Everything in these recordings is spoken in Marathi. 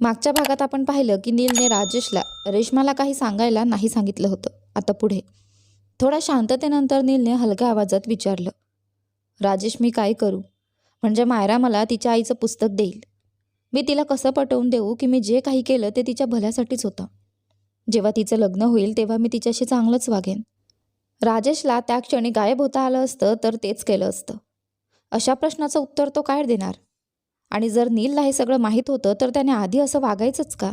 मागच्या भागात आपण पाहिलं की नीलने राजेशला रेश्माला काही सांगायला नाही सांगितलं होतं. आता पुढे. थोड्या शांततेनंतर नीलने हलक्या आवाजात विचारलं राजेश मी काय करू? म्हणजे मायरा मला तिच्या आईचं पुस्तक देईल. मी तिला कसं पटवून देऊ की मी जे काही केलं ते तिच्या भल्यासाठीच होतं? जेव्हा तिचं लग्न होईल तेव्हा मी तिच्याशी चांगलंच वागेन. राजेशला त्या क्षणी गायब होता आलं असतं तर तेच केलं असतं. अशा प्रश्नाचं उत्तर तो काय देणार? आणि जर नीलला हे सगळं माहीत होतं तर त्याने आधी असं वागायचंच का?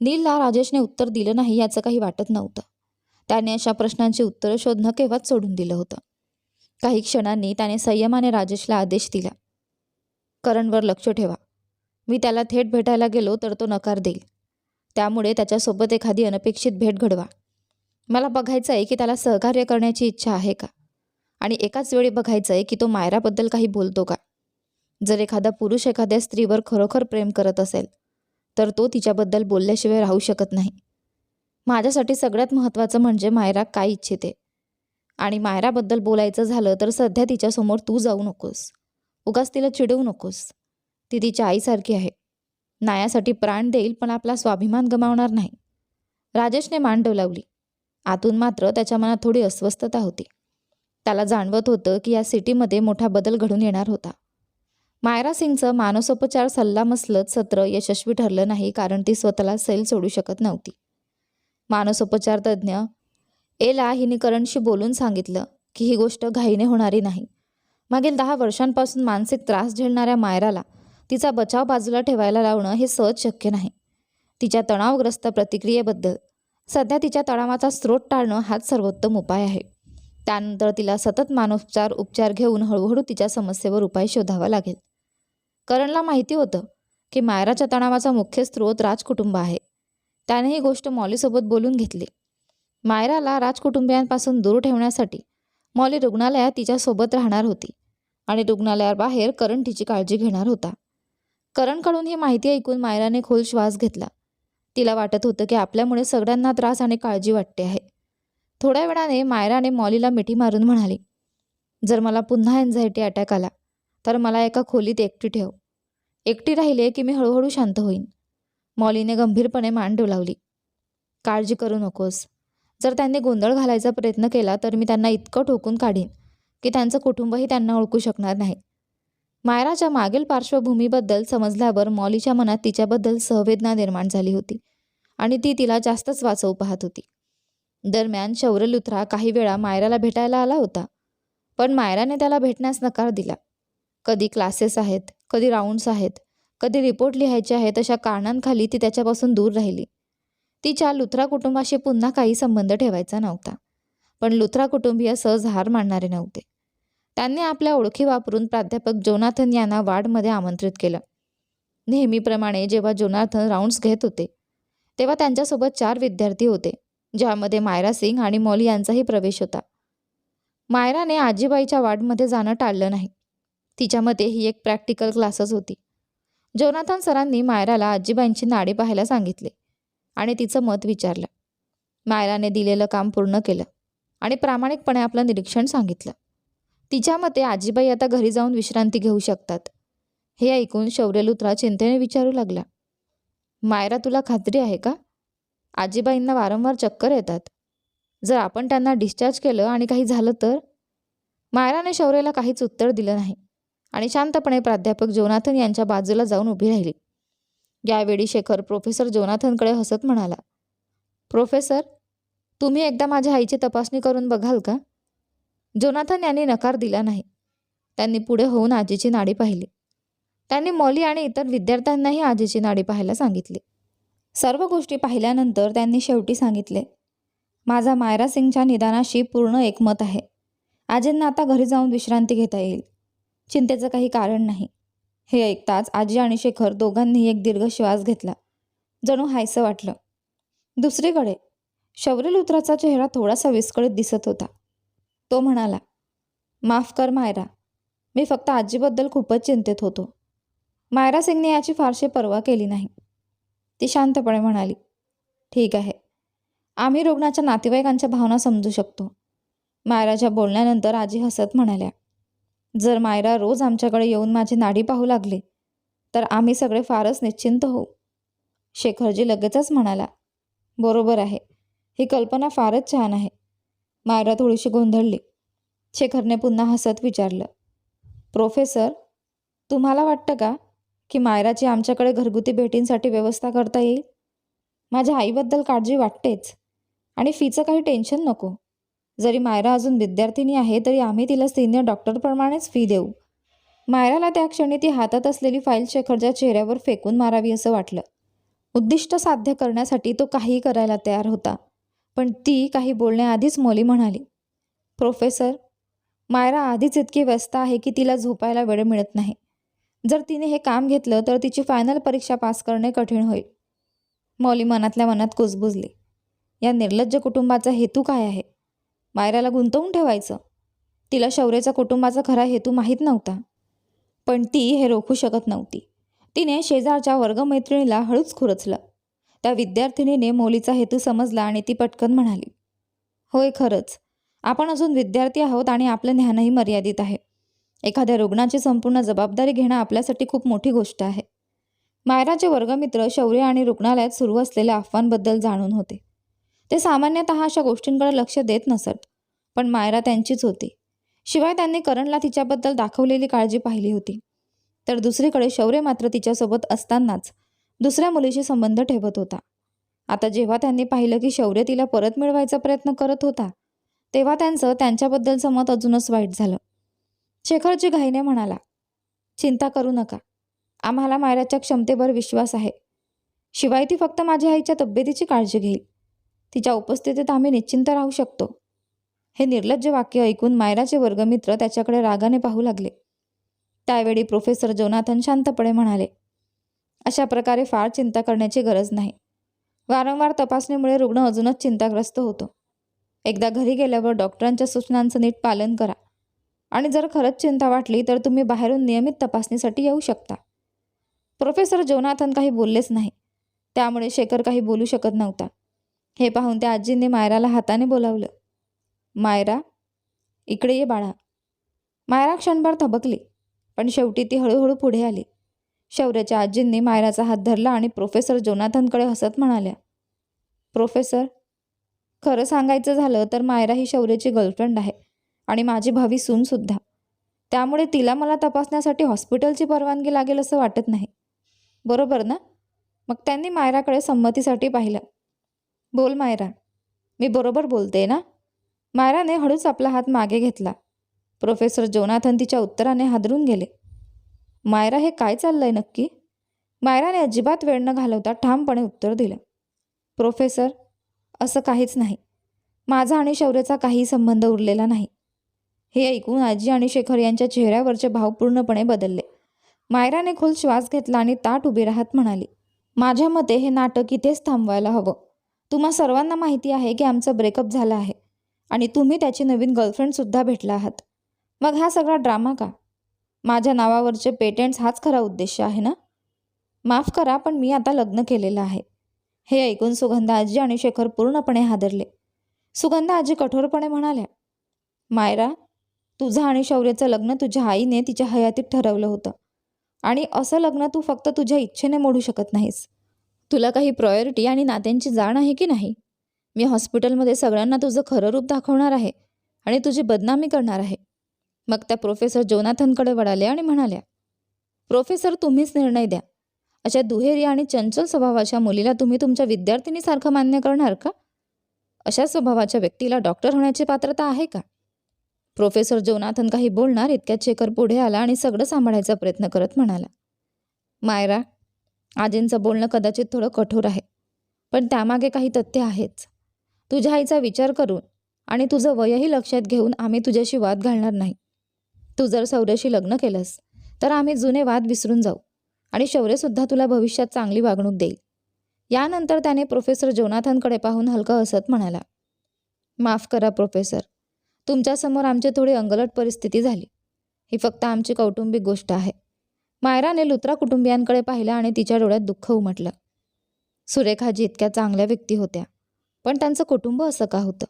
नीलला राजेशने उत्तर दिलं नाही याचं काही वाटत नव्हतं. त्याने अशा प्रश्नांची उत्तरं शोधणं केव्हाच सोडून दिलं होतं. काही क्षणांनी त्याने संयमाने राजेशला आदेश दिला. करणवर लक्ष ठेवा. मी त्याला थेट भेटायला गेलो तर तो नकार देईल. त्यामुळे त्याच्यासोबत एखादी अनपेक्षित भेट घडवा. मला बघायचं आहे की त्याला सहकार्य करण्याची इच्छा आहे का? आणि एकाच वेळी बघायचं आहे की तो मायराबद्दल काही बोलतो का? जर एखादा पुरुष एखाद्या स्त्रीवर खरोखर प्रेम करत असेल तर तो तिच्याबद्दल बोलल्याशिवाय राहू शकत नाही. माझ्यासाठी सगळ्यात महत्त्वाचं म्हणजे मायरा काय इच्छिते? आणि मायराबद्दल बोलायचं झालं तर सध्या तिच्यासमोर तू जाऊ नकोस. उगाच तिला चिडवू नकोस. ती तिच्या आईसारखी आहे. नायासाठी प्राण देईल पण आपला स्वाभिमान गमावणार नाही. राजेशने मान डोलावली. आतून मात्र त्याच्या मनात थोडी अस्वस्थता होती. त्याला जाणवत होतं की या सिटीमध्ये मोठा बदल घडून येणार होता. मायरा सिंगचं मानसोपचार सल्लामसलत सत्र यशस्वी ठरलं नाही कारण ती स्वतःला सैल सोडू शकत नव्हती. मानसोपचार तज्ज्ञ एला हिने करणशी बोलून सांगितलं की ही गोष्ट घाईने होणारी नाही. मागील दहा वर्षांपासून मानसिक त्रास झेलणाऱ्या मायराला तिचा बचाव बाजूला ठेवायला लावणं हे सहज शक्य नाही. तिच्या तणावग्रस्त प्रतिक्रियेबद्दल सध्या तिच्या तणावाचा स्रोत टाळणं हाच सर्वोत्तम उपाय आहे. त्यानंतर तिला सतत मानोपचार उपचार घेऊन हळूहळू तिच्या समस्येवर उपाय शोधावा लागेल. करणला माहिती होतं की मायराच्या तणावाचा मुख्य स्रोत राजकुटुंब आहे. त्याने ही गोष्ट मॉलीसोबत बोलून घेतली. मायराला राजकुटुंबियांपासून दूर ठेवण्यासाठी मॉली रुग्णालयात तिच्यासोबत राहणार होती आणि रुग्णालयाबाहेर करण तिची काळजी घेणार होता. करणकडून ही माहिती ऐकून मायराने खोल श्वास घेतला. तिला वाटत होतं की आपल्यामुळे सगळ्यांना त्रास आणि काळजी वाटते आहे. थोड्या वेळाने मायराने मॉलीला मिठी मारून म्हणाली जर मला पुन्हा एन्झायटी अटॅक आला तर मला एका खोलीत एकटी ठेव. एकटी राहिले की मी हळूहळू शांत होईन. मॉलीने गंभीरपणे मान डोलावली. काळजी करू नकोस. जर त्यांनी गोंधळ घालायचा प्रयत्न केला तर मी त्यांना इतकं ठोकून काढीन की त्यांचं कुटुंबही त्यांना ओळखू शकणार नाही. मायराच्या मागील पार्श्वभूमीबद्दल समजल्यावर मॉलीच्या मनात तिच्याबद्दल सहवेदना निर्माण झाली होती आणि ती तिला जास्तच वाचवू पाहत होती. दरम्यान शौर्यलुथरा काही वेळा मायराला भेटायला आला होता पण मायराने त्याला भेटण्यास नकार दिला. कधी क्लासेस आहेत कधी राऊंड्स आहेत कधी रिपोर्ट लिहायचे आहेत अशा कारणांखाली ती त्याच्यापासून दूर राहिली. तिच्या लुथरा कुटुंबाशी पुन्हा काही संबंध ठेवायचा नव्हता पण लुथरा कुटुंबीय सहज हार मानणारे नव्हते. त्यांनी आपल्या ओळखी वापरून प्राध्यापक जोनाथन यांना वार्डमध्ये आमंत्रित केलं. नेहमीप्रमाणे जेव्हा जोनाथन राऊंड्स घेत होते तेव्हा त्यांच्यासोबत चार विद्यार्थी होते ज्यामध्ये मायरा सिंग आणि मॉली यांचाही प्रवेश होता. मायराने आजीबाईच्या वार्डमध्ये जाणं टाळलं नाही. तिच्या मते ही एक प्रॅक्टिकल क्लासच होती. जोनाथन सरांनी मायराला आजीबाईंची नाडी पाहायला सांगितले आणि तिचं मत विचारलं. मायराने दिलेलं काम पूर्ण केलं आणि प्रामाणिकपणे आपलं निरीक्षण सांगितलं. तिच्या मते आजीबाई आता घरी जाऊन विश्रांती घेऊ शकतात. हे ऐकून शौर्यलुत्रा चिंतेने विचारू लागला. मायरा तुला खात्री आहे का? आजीबाईंना वारंवार चक्कर येतात. जर आपण त्यांना डिस्चार्ज केलं आणि काही झालं तर? मायराने शौर्यला काहीच उत्तर दिलं नाही. आणि शांतपणे प्राध्यापक जोनाथन यांच्या बाजूला जाऊन उभी राहिली. यावेळी शेखर प्रोफेसर जोनाथनकडे हसत म्हणाला प्रोफेसर तुम्ही एकदा माझ्या आईची तपासणी करून बघाल का? जोनाथन यांनी नकार दिला नाही. त्यांनी पुढे होऊन आजीची नाडी पाहिली. त्यांनी मॉली आणि इतर विद्यार्थ्यांनाही आजीची नाडी पाहायला सांगितली. सर्व गोष्टी पाहिल्यानंतर त्यांनी शेवटी सांगितले माझा मायरा सिंगच्या निदानाशी पूर्ण एकमत आहे. आजींना आता घरी जाऊन विश्रांती घेता येईल. चिंतेचं काही कारण नाही. हे ऐकताच आजी आणि शेखर दोघांनी एक दीर्घ श्वास घेतला. जणू हायसं वाटलं. दुसरीकडे शौर्यलुत्राचा चेहरा थोडासा विस्कळीत दिसत होता. तो म्हणाला माफ कर मायरा. मी फक्त आजीबद्दल खूपच चिंतेत होतो. मायरा सिंगने याची फारशी पर्वा केली नाही. ती शांतपणे म्हणाली ठीक आहे. आम्ही रुग्णाच्या नातेवाईकांच्या भावना समजू शकतो. मायराच्या बोलण्यानंतर आजी हसत म्हणाल्या जर मायरा रोज आमच्याकडे येऊन माझी नाडी पाहू लागली तर आम्ही सगळे फारच निश्चिंत होऊ. शेखरजी लगेचच म्हणाला बरोबर आहे. ही कल्पना फारच छान आहे. मायरा थोडीशी गोंधळली. शेखरने पुन्हा हसत विचारलं प्रोफेसर तुम्हाला वाटतं का की मायराची आमच्याकडे घरगुती भेटींसाठी व्यवस्था करता येईल? माझ्या आईबद्दल काळजी वाटतेच आणि फीचं काही टेन्शन नको. जरी मायरा अजून विद्यार्थिनी आहे तरी आम्ही तिला सिनियर डॉक्टरप्रमाणेच फी देऊ. मायराला त्या क्षणी ती हातात असलेली फाईल शेखरच्या चेहऱ्यावर फेकून मारावी असं वाटलं. उद्दिष्ट साध्य करण्यासाठी तो काहीही करायला तयार होता पण ती काही बोलण्याआधीच मोली म्हणाली प्रोफेसर मायरा आधीच इतकी व्यस्त आहे की तिला झोपायला वेळ मिळत नाही. जर तिने हे काम घेतलं तर तिची फायनल परीक्षा पास करणे कठीण होईल. मौली मनातल्या मनात कुजबुजली. या निर्लज्ज कुटुंबाचा हेतू काय आहे? मायराला गुंतवून ठेवायचं. तिला शौर्याचा कुटुंबाचा खरा हेतू माहीत नव्हता. पण ती हे रोखू शकत नव्हती. तिने शेजारच्या वर्गमैत्रिणीला हळूच खुरचलं. त्या विद्यार्थिनीने मौलीचा हेतू समजला आणि ती पटकन म्हणाली होय खरंच. आपण अजून विद्यार्थी आहोत आणि आपलं ज्ञानही मर्यादित आहे. एखाद्या रुग्णाची संपूर्ण जबाबदारी घेणं आपल्यासाठी खूप मोठी गोष्ट आहे. मायराचे वर्गमित्र शौर्य आणि रुग्णालयात सुरू असलेल्या अफवांबद्दल जाणून होते. ते सामान्यतः अशा गोष्टींकडे लक्ष देत नसत पण मायरा त्यांचीच होती. शिवाय त्यांनी करणला तिच्याबद्दल दाखवलेली काळजी पाहिली होती. तर दुसरीकडे शौर्य मात्र तिच्यासोबत असतानाच दुसऱ्या मुलीशी संबंध ठेवत होता. आता जेव्हा त्यांनी पाहिलं की शौर्य तिला परत मिळवायचा प्रयत्न करत होता तेव्हा त्यांचं त्यांच्याबद्दलचं मत अजूनच वाईट झालं. शेखरजी घाईने म्हणाला चिंता करू नका. आम्हाला मायराच्या क्षमतेवर विश्वास आहे. शिवाय ती फक्त माझ्या आईच्या तब्येतीची काळजी घेईल. तिच्या उपस्थितीत आम्ही निश्चिंत राहू शकतो. हे निर्लज्ज वाक्य ऐकून मायराचे वर्गमित्र त्याच्याकडे रागाने पाहू लागले. त्यावेळी प्रोफेसर जोनाथन शांतपणे म्हणाले अशा प्रकारे फार चिंता करण्याची गरज नाही. वारंवार तपासणीमुळे रुग्ण अजूनच चिंताग्रस्त होतो. एकदा घरी गेल्यावर डॉक्टरांच्या सूचनांचं नीट पालन करा. आणि जर खरंच चिंता वाटली तर तुम्ही बाहेरून नियमित तपासणीसाठी येऊ शकता. प्रोफेसर जोनाथन काही बोललेच नाही. त्यामुळे शेखर काही बोलू शकत नव्हता. हे पाहून त्या आजींनी मायराला हाताने बोलावलं. मायरा इकडे ये बाळा. मायरा क्षणभर थबकली पण शेवटी ती हळूहळू पुढे आली. शौर्याच्या आजींनी मायराचा हात धरला आणि प्रोफेसर जोनाथनकडे हसत म्हणाल्या प्रोफेसर खरं सांगायचं झालं तर मायरा ही शौर्याची गर्लफ्रेंड आहे आणि माझी भावी सूनसुद्धा त्यामुळे तिला मला तपासण्यासाठी हॉस्पिटलची परवानगी लागेल असं वाटत नाही. बरोबर ना? मग त्यांनी मायराकडे संमतीसाठी पाहिलं. बोल मायरा. मी बरोबर बोलते ना? मायराने हळूच आपला हात मागे घेतला. प्रोफेसर जोनाथन तिच्या उत्तराने हादरून गेले. मायरा हे काय चाललंय नक्की? मायराने अजिबात वेळ न घालवता ठामपणे उत्तर दिलं. प्रोफेसर असं काहीच नाही. माझा आणि शौर्याचा काही संबंध उरलेला नाही. हे ऐकून आजी आणि शेखर यांच्या चेहऱ्यावरचे भाव पूर्णपणे बदलले. मायराने खोल श्वास घेतला आणि ताट उभी राहत म्हणाली माझ्या मते हे नाटक इथेच थांबवायला हवं. तुम्हा सर्वांना माहिती आहे की आमचं ब्रेकअप झालं आहे आणि तुम्ही त्याची नवीन गर्लफ्रेंडसुद्धा भेटला आहात. मग हा सगळा ड्रामा का? माझ्या नावावरचे पेटेंट्स हाच खरा उद्देश आहे ना? माफ करा पण मी आता लग्न केलेलं आहे. हे ऐकून सुगंधा आजी आणि शेखर पूर्णपणे हादरले. सुगंधा आजी कठोरपणे म्हणाल्या मायरा तुझं आणि शौर्याचं लग्न तुझ्या आईने तिच्या हयातीत ठरवलं होतं. आणि असं लग्न तू फक्त तुझ्या इच्छेने मोडू शकत नाहीस. तुला काही प्रायोरिटी आणि नात्यांची जाण आहे की नाही? मी हॉस्पिटलमध्ये सगळ्यांना तुझं खरं रूप दाखवणार आहे आणि तुझी बदनामी करणार आहे. मग त्या प्रोफेसर जोनाथनकडे वळाल्या आणि म्हणाल्या प्रोफेसर तुम्हीच निर्णय द्या. अशा दुहेरी आणि चंचल स्वभावाच्या मुलीला तुम्ही तुमच्या विद्यार्थिनीसारखं मान्य करणार का? अशा स्वभावाच्या व्यक्तीला डॉक्टर होण्याची पात्रता आहे का? प्रोफेसर जोनाथन काही बोलणार इतक्या चेकर पुढे आला आणि सगळं सांभाळायचा प्रयत्न करत म्हणाला मायरा आजींचं बोलणं कदाचित थोडं कठोर आहे. पण त्यामागे काही तथ्य आहेच. तुझ्या आईचा विचार करून आणि तुझं वयही लक्षात घेऊन आम्ही तुझ्याशी वाद घालणार नाही. तू जर सौर्यशी लग्न केलंस तर आम्ही जुने वाद विसरून जाऊ आणि शौर्यसुद्धा तुला भविष्यात चांगली वागणूक देईल. यानंतर त्याने प्रोफेसर जोनाथनकडे पाहून हलकं हसत म्हणाला माफ करा प्रोफेसर तुमच्यासमोर आमची थोडी अंगलट परिस्थिती झाली. ही फक्त आमची कौटुंबिक गोष्ट आहे. मायराने लुत्रा कुटुंबियांकडे पाहिलं आणि तिच्या डोळ्यात दुःख उमटलं. सुरेखाजी इतक्या चांगल्या व्यक्ती होत्या पण त्यांचं कुटुंब असं का होतं?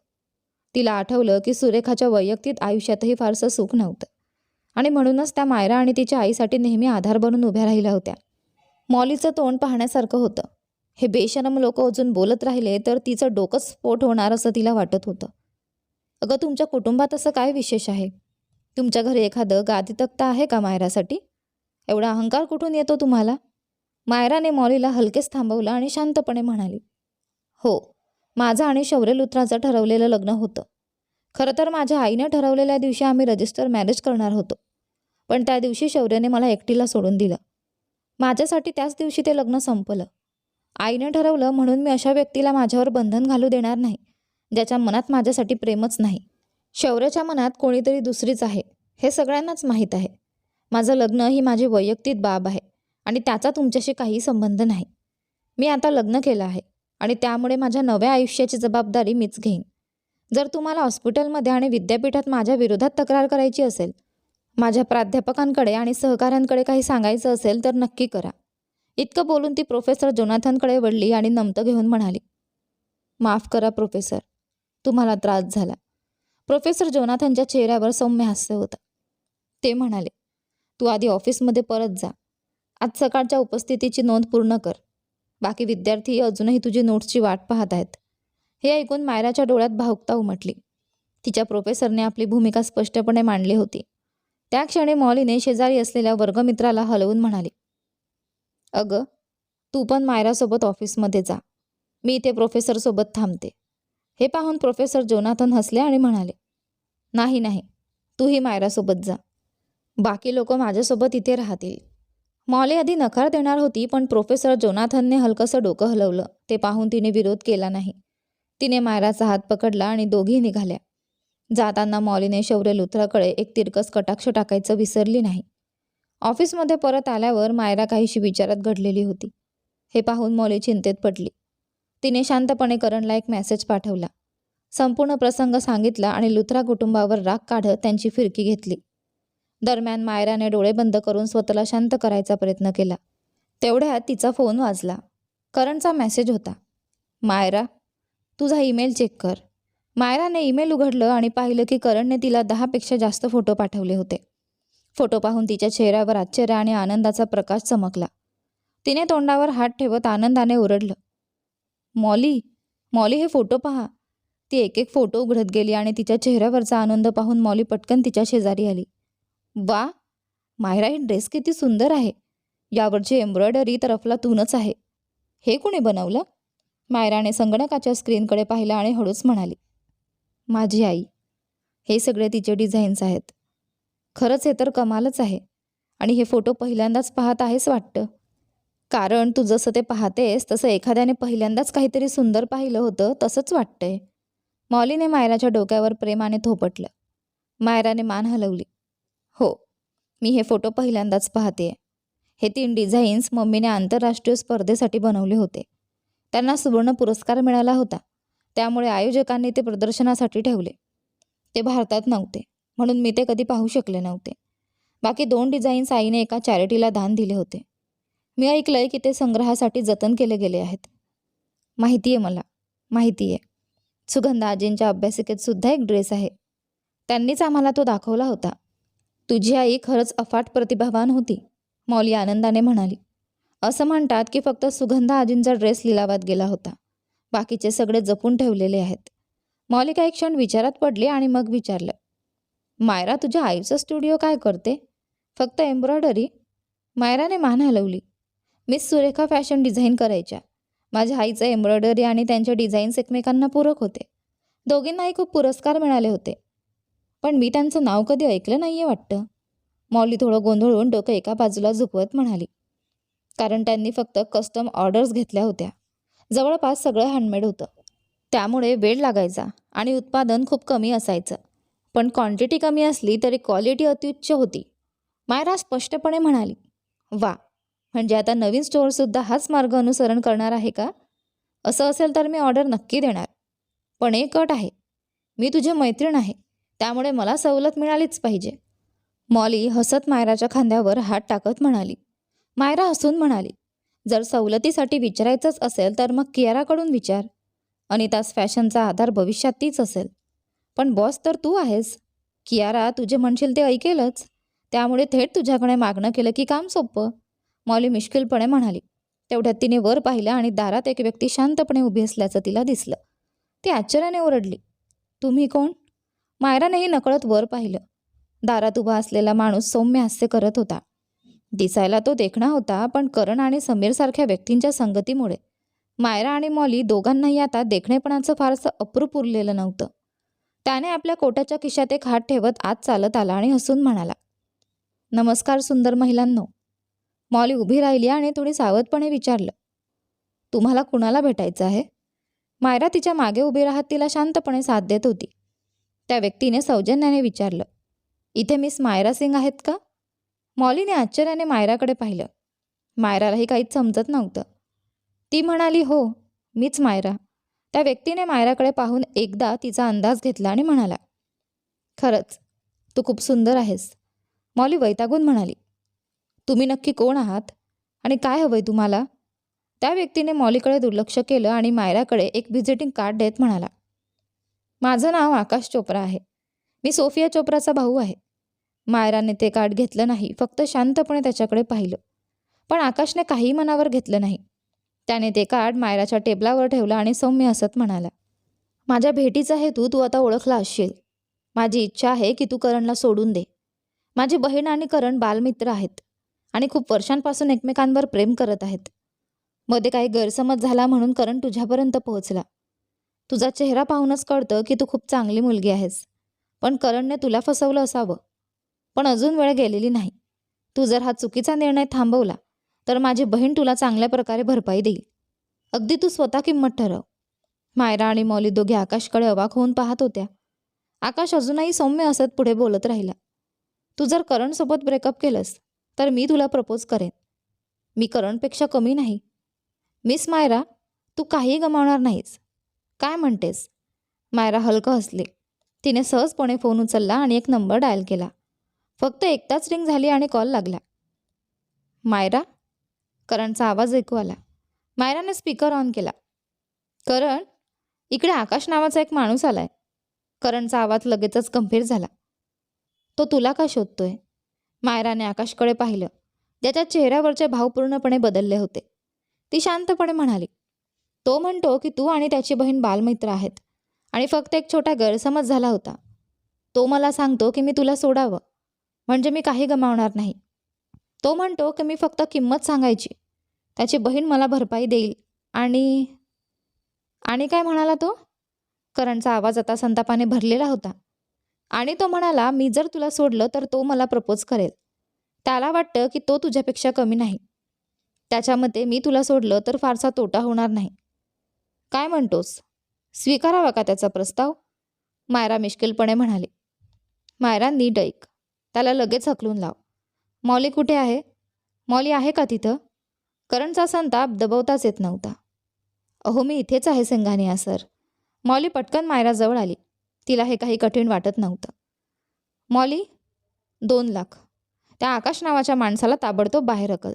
तिला आठवलं की सुरेखाच्या वैयक्तिक आयुष्यातही फारसं सुख नव्हतं. आणि म्हणूनच त्या मायरा आणि तिच्या आईसाठी नेहमी आधार बनून उभ्या राहिल्या होत्या. मॉलीचं तोंड पाहण्यासारखं होतं. हे बेशरम लोक अजून बोलत राहिले तर तिचं डोकं स्फोट होणार असं तिला वाटत होतं. अगं तुमच्या कुटुंबात असं काय विशेष आहे? तुमच्या घरी एखादं गादी तक्ता आहे का मायरासाठी? एवढा अहंकार कुठून येतो तुम्हाला? मायराने मॉलीला हलकेच थांबवलं आणि शांतपणे म्हणाली हो माझं आणि शौर्यलुत्राचं ठरवलेलं लग्न होतं. खरं तर माझ्या आईने ठरवलेल्या दिवशी आम्ही रजिस्टर मॅरेज करणार होतो. पण त्या दिवशी शौर्याने मला एकटीला सोडून दिलं. माझ्यासाठी त्याच दिवशी ते लग्न संपलं. आईने ठरवलं म्हणून मी अशा व्यक्तीला माझ्यावर बंधन घालू देणार नाही ज्याच्या मनात माझ्यासाठी प्रेमच नाही. शौर्याच्या मनात कोणीतरी दुसरीच आहे हे सगळ्यांनाच माहीत आहे. माझं लग्न ही माझी वैयक्तिक बाब आहे आणि त्याचा तुमच्याशी काही संबंध नाही. मी आता लग्न केलं आहे आणि त्यामुळे माझ्या नव्या आयुष्याची जबाबदारी मीच घेईन. जर तुम्हाला हॉस्पिटलमध्ये आणि विद्यापीठात माझ्या विरोधात तक्रार करायची असेल माझ्या प्राध्यापकांकडे आणि सहकाऱ्यांकडे काही सांगायचं असेल तर नक्की करा. इतकं बोलून ती प्रोफेसर जोनाथनकडे वळली आणि नमतं घेऊन म्हणाली माफ करा प्रोफेसर तुम्हाला त्रास झाला. प्रोफेसर जोनाथनच्या चेहऱ्यावर सौम्य हास्य होता. ते म्हणाले तू आधी ऑफिसमध्ये परत जा. आज सकाळच्या उपस्थितीची नोंद पूर्ण कर. बाकी विद्यार्थी अजूनही तुझी नोट्सची वाट पाहत आहेत. हे ऐकून मायराच्या डोळ्यात भावुकता उमटली. तिच्या प्रोफेसरने आपली भूमिका स्पष्टपणे मांडली होती. त्या क्षणी मॉलीने शेजारी असलेल्या वर्गमित्राला हलवून म्हणाली अगं तू पण मायरासोबत ऑफिसमध्ये जा. मी इथे प्रोफेसरसोबत थांबते. हे पाहून प्रोफेसर जोनाथन हसले आणि म्हणाले नाही नाही. तूही मायरासोबत जा. बाकी लोक माझ्यासोबत इथे राहतील. मॉली आधी नकार देणार होती पण प्रोफेसर जोनाथनने हलकंसं डोकं हलवलं. ते पाहून तिने विरोध केला नाही. तिने मायराचा हात पकडला आणि दोघी निघाल्या. जाताना मॉलीने शौर्य लुथराकडे एक तिरकस कटाक्ष टाकायचं विसरली नाही. ऑफिसमध्ये परत आल्यावर मायरा काहीशी विचारात घडलेली होती. हे पाहून मॉली चिंतेत पडली. तिने शांतपणे करणला एक मेसेज पाठवला. संपूर्ण प्रसंग सांगितला आणि लुथरा कुटुंबावर राग काढत त्यांची फिरकी घेतली. दरम्यान मायराने डोळे बंद करून स्वतःला शांत करायचा प्रयत्न केला. तेवढ्यात तिचा फोन वाजला. करणचा मेसेज होता. मायरा तुझा ईमेल चेक कर. मायराने ईमेल उघडलं आणि पाहिलं की करणने तिला दहापेक्षा जास्त फोटो पाठवले होते. फोटो पाहून तिच्या चेहऱ्यावर आश्चर्य आणि आनंदाचा प्रकाश चमकला. तिने तोंडावर हात ठेवत आनंदाने ओरडलं. मॉली मॉली हे फोटो पहा. ती एक एक फोटो उघडत गेली आणि तिच्या चेहऱ्यावरचा आनंद पाहून मॉली पटकन तिच्या शेजारी आली. वा मायरा हे ड्रेस किती सुंदर आहे. यावरची एम्ब्रॉयडरी तर अफलातूनच आहे. हे कुणी बनवलं? मायराने संगणकाच्या स्क्रीनकडे पाहिलं आणि हळूच म्हणाली माझी आई. हे सगळे तिचे डिझाईन्स आहेत. खरंच हे तर कमालच आहे. आणि हे फोटो पहिल्यांदाच पाहत आहेस वाटतं? कारण तू जसं ते पाहतेस तसं एखाद्याने पहिल्यांदाच काहीतरी सुंदर पाहिलं होतं तसंच वाटतंय. मॉलीने मायराच्या डोक्यावर प्रेमाने थोपटलं. मायराने मान हलवली. हो मी हे फोटो पहिल्यांदाच पाहते हे तीन डिझाईन्स मम्मीने आंतरराष्ट्रीय स्पर्धेसाठी बनवले होते. त्यांना सुवर्ण पुरस्कार मिळाला होता. त्यामुळे आयोजकांनी ते प्रदर्शनासाठी ठेवले. ते भारतात नव्हते म्हणून मी ते कधी पाहू शकले नव्हते. बाकी दोन डिझाईन्स आईने एका चॅरिटीला दान दिले होते. मी ऐकलंय की ते संग्रहासाठी जतन केले गेले आहेत. माहिती आहे मला माहिती आहे सुगंधा आजींच्या अभ्यासिकेत सुद्धा एक ड्रेस आहे. त्यांनीच आम्हाला तो दाखवला होता. तुझी आई खरंच अफाट प्रतिभावान होती मौली आनंदाने म्हणाली. असं म्हणतात की फक्त सुगंधा आजींचा ड्रेस लिलावात गेला होता. बाकीचे सगळे जपून ठेवलेले आहेत. मौली काही क्षण विचारात पडली आणि मग विचारलं मायरा तुझ्या आईचा स्टुडिओ काय करते? फक्त एम्ब्रॉयडरी? मायराने मान हलवली मिस सुरेखा फॅशन डिझाईन करायच्या. माझ्या आईचं एम्ब्रॉयडरी आणि त्यांचे डिझाईन्स एकमेकांना पूरक होते. दोघींनाही खूप पुरस्कार मिळाले होते. पण मी त्यांचं नाव कधी ऐकलं नाही आहे वाटतं. मौली थोडं गोंधळून डोकं एका बाजूला झुकवत म्हणाली. कारण त्यांनी फक्त कस्टम ऑर्डर्स घेतल्या होत्या. जवळपास सगळं हँडमेड होतं. त्यामुळे वेळ लागायचा आणि उत्पादन खूप कमी असायचं. पण क्वांटिटी कमी असली तरी क्वालिटी अत्युच्च होती. मायरा स्पष्टपणे म्हणाली वा म्हणजे आता नवीन स्टोअरसुद्धा हाच मार्ग अनुसरण करणार आहे का? असं असेल तर मी ऑर्डर नक्की देणार. पण एक अट आहे. मी तुझी मैत्रीण आहे. त्यामुळे मला सवलत मिळालीच पाहिजे. मॉली हसत मायराच्या खांद्यावर हात टाकत म्हणाली. मायरा हसून म्हणाली जर सवलतीसाठी विचारायचंच असेल तर मग कियाराकडून विचार. अनितास फॅशनचा आधार भविष्यात तीच असेल. पण बॉस तर तू आहेस. कियारा तुझे म्हणशील ते ऐकेलच. त्यामुळे थेट तुझ्याकडे मागणं केलं की काम सोपं. मॉली मिश्किलपणे म्हणाली. तेवढ्यात तिने वर पाहिलं आणि दारात एक व्यक्ती शांतपणे उभी असल्याचं तिला दिसलं. ती आश्चर्याने ओरडली. तुम्ही कोण? मायरानेही नकळत वर पाहिलं. दारात उभा असलेला माणूस सौम्य हास्य करत होता. दिसायला तो देखणा होता पण करण आणि समीरसारख्या व्यक्तींच्या संगतीमुळे. मायरा आणि मॉली दोघांनाही आता देखणेपणाचं फारसं अप्रूप उरलेलं नव्हतं. त्याने आपल्या कोटाच्या खिशात एक हात ठेवत आत चालत आला आणि हसून म्हणाला नमस्कार सुंदर महिलांनो. मॉली उभी राहिली आणि थोडी सावधपणे विचारलं तुम्हाला कुणाला भेटायचं आहे? मायरा तिच्यामागे उभी राहत तिला शांतपणे साथ देत होती. त्या व्यक्तीने सौजन्याने विचारलं इथे मिस मायरा सिंग आहेत का? मॉलीने आश्चर्याने मायराकडे पाहिलं. मायरालाही काहीच समजत नव्हतं. ती म्हणाली हो मीच मायरा. त्या व्यक्तीने मायराकडे पाहून एकदा तिचा अंदाज घेतला आणि म्हणाला खरंच तू खूप सुंदर आहेस. मॉली वैतागून म्हणाली तुम्ही नक्की कोण आहात आणि काय हवंय तुम्हाला? त्या व्यक्तीने मॉलीकडे दुर्लक्ष केलं आणि मायराकडे एक व्हिजिटिंग कार्ड देत म्हणाला माझं नाव आकाश चोप्रा आहे. मी सोफिया चोप्राचा भाऊ आहे. मायराने ते कार्ड घेतलं नाही फक्त शांतपणे त्याच्याकडे पाहिलं. पण आकाशने काही मनावर घेतलं नाही. त्याने ते कार्ड मायराच्या टेबलावर ठेवलं आणि सौम्य हसत म्हणाला माझ्या भेटीचा हेतू तू आता ओळखला असशील. माझी इच्छा आहे की तू करणला सोडून दे. माझी बहीण आणि करण बालमित्र आहेत आणि खूप वर्षांपासून एकमेकांवर प्रेम करत आहेत. मध्ये काही गैरसमज झाला म्हणून करण तुझ्यापर्यंत पोहोचला. तुझा चेहरा पाहूनच कळतं की तू खूप चांगली मुलगी आहेस. पण करणने तुला फसवलं असावं. पण अजून वेळ गेलेली नाही. तू जर हा चुकीचा निर्णय थांबवला तर माझी बहीण तुला चांगल्या प्रकारे भरपाई देईल. अगदी तू स्वतः किंमत ठरव. मायरा आणि मौली दोघे आकाशकडे अवाक होऊन पाहत होत्या. आकाश अजूनही सौम्य असत पुढे बोलत राहिला. तू जर करणसोबत ब्रेकअप केलंस तर मी तुला प्रपोज करेन. मी करणपेक्षा कमी नाही. मिस मायरा तू काहीही गमावणार नाहीस. काय म्हणतेस? मायरा हलकं हसली. तिने सहजपणे फोन उचलला आणि एक नंबर डायल केला. फक्त एकदाच रिंग झाली आणि कॉल लागला. मायरा? करणचा आवाज ऐकू आला. मायराने स्पीकर ऑन केला. करण इकडे आकाश नावाचा एक माणूस आलाय. करणचा आवाज लगेचच गंभीर झाला. तो तुला का शोधतोय? मायराने आकाशकडे पाहिलं. त्याच्या चेहऱ्यावरचे भाव पूर्णपणे बदलले होते. ती शांतपणे म्हणाली तो म्हणतो की तू आणि त्याची बहीण बालमित्र आहेत. आणि फक्त एक छोटा गैरसमज झाला होता. तो मला सांगतो की मी तुला सोडावं. म्हणजे मी काही गमावणार नाही. तो म्हणतो की मी फक्त किंमत सांगायची. त्याची बहीण मला भरपाई देईल. आणि आणि काय म्हणाला तो? करणचा आवाज आता संतापाने भरलेला होता. आणि तो म्हणाला मी जर तुला सोडलं तर तो मला प्रपोज करेल. त्याला वाटतं की तो तुझ्यापेक्षा कमी नाही. त्याच्यामध्ये मी तुला सोडलं तर फारसा तोटा होणार नाही. काय म्हणतोस? स्वीकारावा का त्याचा प्रस्ताव? मायरा मिश्किलपणे म्हणाली. मायरा नीट ऐक. त्याला लगेच हकलून लाव. मौली कुठे आहे? मौली आहे का तिथं? करणचा संताप दबवताच येत नव्हता. अहो मी इथेच आहे सिंघानिया सर. मौली पटकन मायराजवळ आली. तिला हे काही कठीण वाटत नव्हतं. मौली? दोन लाख. त्या आकाश नावाच्या माणसाला ताबडतोब बाहेर अकल.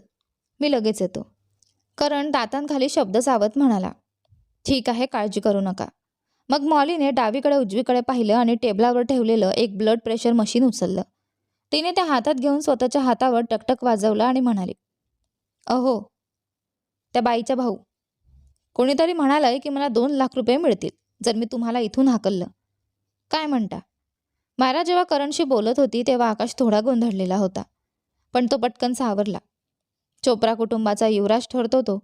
मी लगेच येतो. करण दातांखाली शब्द सावत म्हणाला. ठीक आहे काळजी करू नका. मग मॉलीने डावीकडे उजवीकडे पाहिलं आणि टेबलावर ठेवलेलं एक ब्लड प्रेशर मशीन उचललं. तिने त्या हातात घेऊन स्वतःच्या हातावर टकटक वाजवला आणि म्हणाली अहो त्या बाईचा भाऊ. कोणीतरी म्हणालंय की मला दोन लाख रुपये मिळतील जर मी तुम्हाला इथून हाकललं. काय म्हणता? मायरा जेव्हा करणशी बोलत होती तेव्हा आकाश थोडा गोंधळलेला होता. पण तो पटकन सावरला. चोप्रा कुटुंबाचा युवराज ठरतो तो.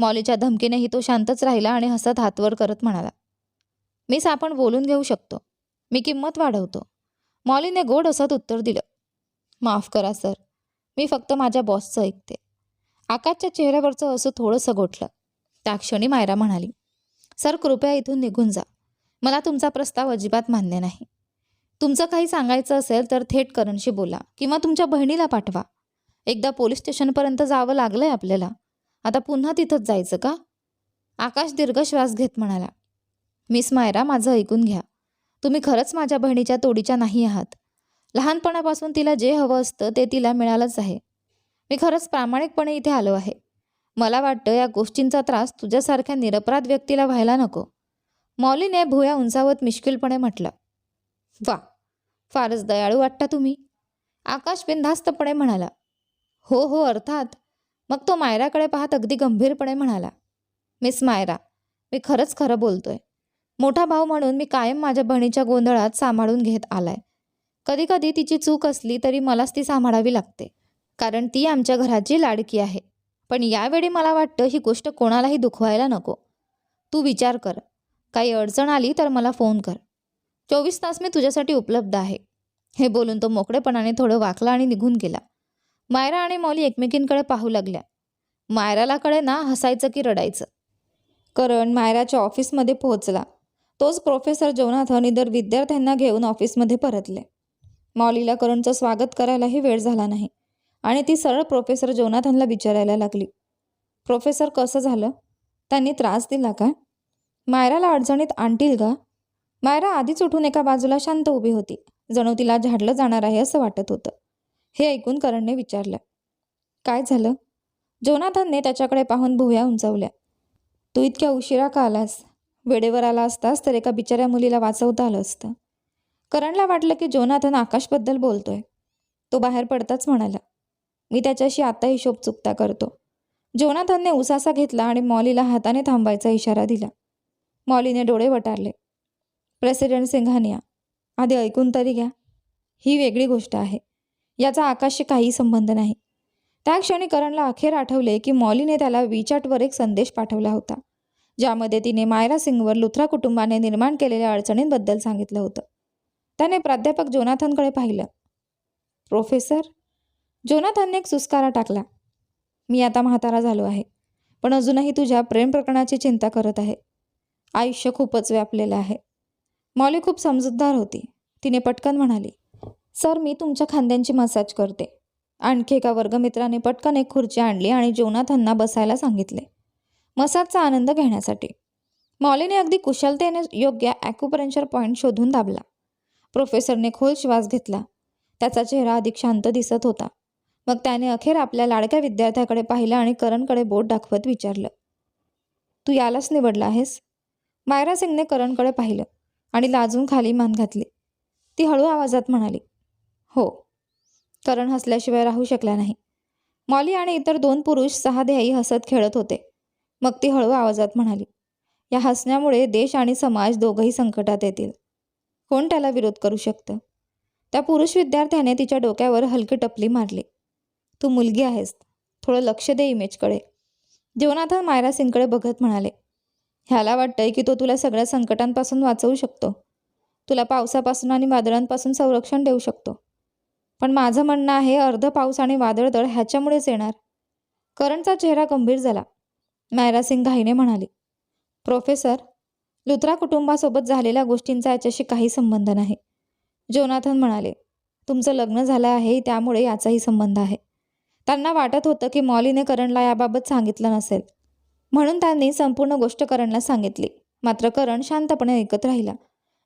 मॉलीच्या धमकीनेही तो शांतच राहिला आणि हसत हातवर करत म्हणाला मिस आपण बोलून घेऊ शकतो. मी किंमत वाढवतो. मॉलीने गोड हसत उत्तर दिलं माफ करा सर. मी फक्त माझ्या बॉसचं ऐकते. आकाशच्या चेहऱ्यावरचं असं थोडंसं गोठलं. त्या क्षणी मायरा म्हणाली सर कृपया इथून निघून जा. मला तुमचा प्रस्ताव अजिबात मान्य नाही. तुमचं काही सांगायचं असेल तर थेट करणशी बोला किंवा तुमच्या बहिणीला पाठवा. एकदा पोलीस स्टेशनपर्यंत जावं लागलंय आपल्याला. आता पुन्हा तिथंच जायचं का? आकाश दीर्घ श्वास घेत म्हणाला. मिस मायरा माझं ऐकून घ्या. तुम्ही खरंच माझ्या बहिणीच्या तोडीच्या नाही आहात. लहानपणापासून तिला जे हवं असतं ते तिला मिळालंच आहे. मी खरंच प्रामाणिकपणे इथे आलो आहे. मला वाटतं या गोष्टींचा त्रास तुझ्यासारख्या निरपराध व्यक्तीला व्हायला नको. मौलीने भुया उंचावत मिश्किलपणे म्हटलं. वा फारच दयाळू वाटता तुम्ही. आकाश बिनधास्तपणे म्हणाला. हो हो अर्थात. मग तो मायराकडे पाहत अगदी गंभीरपणे म्हणाला मिस मायरा मी खरंच खरं बोलतोय. मोठा भाऊ म्हणून मी कायम माझ्या बहिणीच्या गोंधळात सांभाळून घेत आलाय. कधीकधी तिची चूक असली तरी मलाच ती सांभाळावी लागते कारण ती आमच्या घराची लाडकी आहे. पण यावेळी मला वाटतं ही गोष्ट कोणालाही दुखवायला नको. तू विचार कर. काही अडचण आली तर मला फोन कर. चोवीस तास मी तुझ्यासाठी उपलब्ध आहे. हे बोलून तो मोकळेपणाने थोडं वाकला आणि निघून गेला. मायरा आणि मौली एकमेकींकडे पाहू लागल्या. मायराला कळे ना हसायचं की रडायचं. करण मायराच्या ऑफिसमध्ये पोहोचला. तोच प्रोफेसर जोनाथन इतर विद्यार्थ्यांना घेऊन ऑफिसमध्ये परतले. मॉलीला करणचं स्वागत करायलाही वेळ झाला नाही आणि ती सरळ प्रोफेसर जोनाथनला विचारायला लागली. प्रोफेसर कसं झालं? त्यांनी त्रास दिला का? मायराला अडचणीत आणतील का? मायरा आधीच उठून एका बाजूला शांत उभी होती. जणू तिला झाडलं जाणार आहे असं वाटत होतं. हे ऐकून करणने विचारलं. काय झालं? जोनाथनने त्याच्याकडे पाहून भुया उंचावल्या. तू इतक्या उशिरा का आलास? वेळेवर आला असतास तर एका बिचाऱ्या मुलीला वाचवता आलं असतं. करणला वाटलं की जोनाथन आकाशबद्दल बोलतोय. तो बाहेर पडताच म्हणाला मी त्याच्याशी आता हिशोब चुकता करतो. जोनाथनने उसासा घेतला आणि मॉलीला हाताने थांबायचा इशारा दिला. मॉलीने डोळे वटारले. प्रेसिडेंट सिंघानिया आधी ऐकून तरी घ्या. ही वेगळी गोष्ट आहे. याचा आकाशशी काही संबंध नाही. त्या क्षणी करणला अखेर आठवले की मॉलीने त्याला विचाटवर एक संदेश पाठवला होता ज्यामध्ये तिने मायरा सिंगवर लुथरा कुटुंबाने निर्माण केलेल्या अडचणींबद्दल सांगितलं होतं. त्याने प्राध्यापक जोनाथनकडे पाहिलं. प्रोफेसर जोनाथनने एक सुस्कारा टाकला. मी आता म्हातारा झालो आहे पण अजूनही तुझ्या प्रेम प्रकरणाची चिंता करत आहे. आयुष्य खूपच व्यापलेलं आहे. मॉली खूप समजूतदार होती. तिने पटकन म्हणाली सर मी तुमच्या खांद्यांची मसाज करते. आणखी एका वर्गमित्राने पटकन एक खुर्ची आणली आणि जोनाथांना बसायला सांगितले. मसाजचा आनंद घेण्यासाठी. मॉलीने अगदी कुशलतेने योग्य ॲक्युपरेंचर पॉईंट शोधून दाबला. प्रोफेसरने खोल श्वास घेतला. त्याचा चेहरा अधिक शांत दिसत होता. मग त्याने अखेर आपल्या लाडक्या विद्यार्थ्याकडे पाहिलं आणि करणकडे बोट दाखवत विचारलं. तू यालाच निवडला आहेस? मायरा सिंगने करणकडे पाहिलं आणि लाजून खाली मान घातली. ती हळू आवाजात म्हणाली हो. करण हसल्याशिवाय राहू शकला नाही. मॉली आणि इतर दोन पुरुष सहाध्यायी हसत खेळत होते. मग ती हळू आवाजात म्हणाली या हसण्यामुळे देश आणि समाज दोघंही संकटात येतील. कोण त्याला विरोध करू शकतं? त्या पुरुष विद्यार्थ्याने तिच्या डोक्यावर हलकी टपली मारली. तू मुलगी आहेस. थोडं लक्ष दे इमेजकडे. जीवनाथन मायरा सिंगकडे बघत म्हणाले ह्याला वाटतंय की तो तुला सगळ्या संकटांपासून वाचवू शकतो. तुला पावसापासून आणि वादळांपासून संरक्षण देऊ शकतो. पण माझं म्हणणं आहे अर्ध पाऊस आणि वादळदळ ह्याच्यामुळेच येणार. करणचा चेहरा गंभीर झाला. मायरा सिंग घाईने म्हणाली प्रोफेसर लुत्रा कुटुंबासोबत झालेल्या गोष्टींचा याच्याशी काही संबंध नाही. जोनाथन म्हणाले तुमचं लग्न झालं आहे त्यामुळे याचाही संबंध आहे. त्यांना वाटत होतं की मॉलीने करणला याबाबत सांगितलं नसेल. म्हणून त्यांनी संपूर्ण गोष्ट करणला सांगितली. मात्र करण शांतपणे ऐकत राहिला.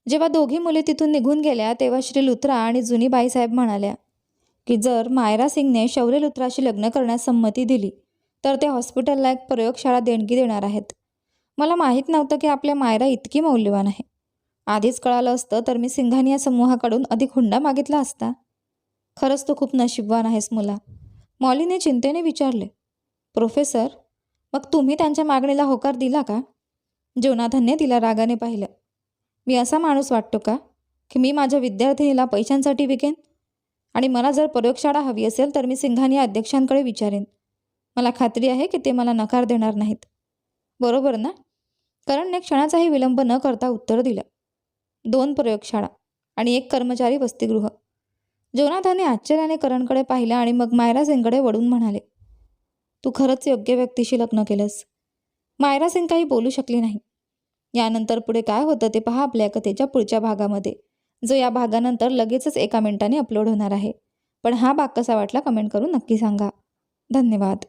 जेव्हा दोघी मुली तिथून निघून गेल्या तेव्हा श्री लुत्रा आणि जुनी बाईसाहेब म्हणाल्या की जर मायरा सिंगने शौर्य लुत्राशी लग्न करण्यास संमती दिली तर ते हॉस्पिटलला एक प्रयोगशाळा देणगी देणार आहेत. मला माहीत नव्हतं की आपल्या मायरा इतकी मौल्यवान आहे. आधीच कळालं असतं तर मी सिंघानिया समूहाकडून अधिक हुंडा मागितला असता. खरंच तू खूप नशीबवान आहेस मुला. मॉलीने चिंतेने विचारले. प्रोफेसर मग तुम्ही त्यांच्या मागणीला होकार दिला का? जोनाथनने तिला रागाने पाहिलं. मी असा माणूस वाटतो का की मी माझ्या विद्यार्थिनीला पैशांसाठी विकेन? आणि मला जर प्रयोगशाळा हवी असेल तर मी सिंघानिया अध्यक्षांकडे विचारेन. मला खात्री आहे की ते मला नकार देणार नाहीत. बरोबर ना? करणने क्षणाचाही विलंब न करता उत्तर दिलं. दोन प्रयोगशाळा आणि एक कर्मचारी वसतिगृह. जोनाथाने आश्चर्याने करणकडे पाहिलं आणि मग मायरा सिंगकडे वळून म्हणाले तू खरंच योग्य व्यक्तीशी लग्न केलंस. मायरा सिंग काही बोलू शकली नाही. यानंतर पुढे काय होतं ते पहा आपल्या कथेच्या पुढच्या भागामध्ये. जो या भागानंतर लगेचच एका मिनिटाने अपलोड होणार आहे. पण हा भाग कसा वाटला कमेंट करून नक्की सांगा. धन्यवाद.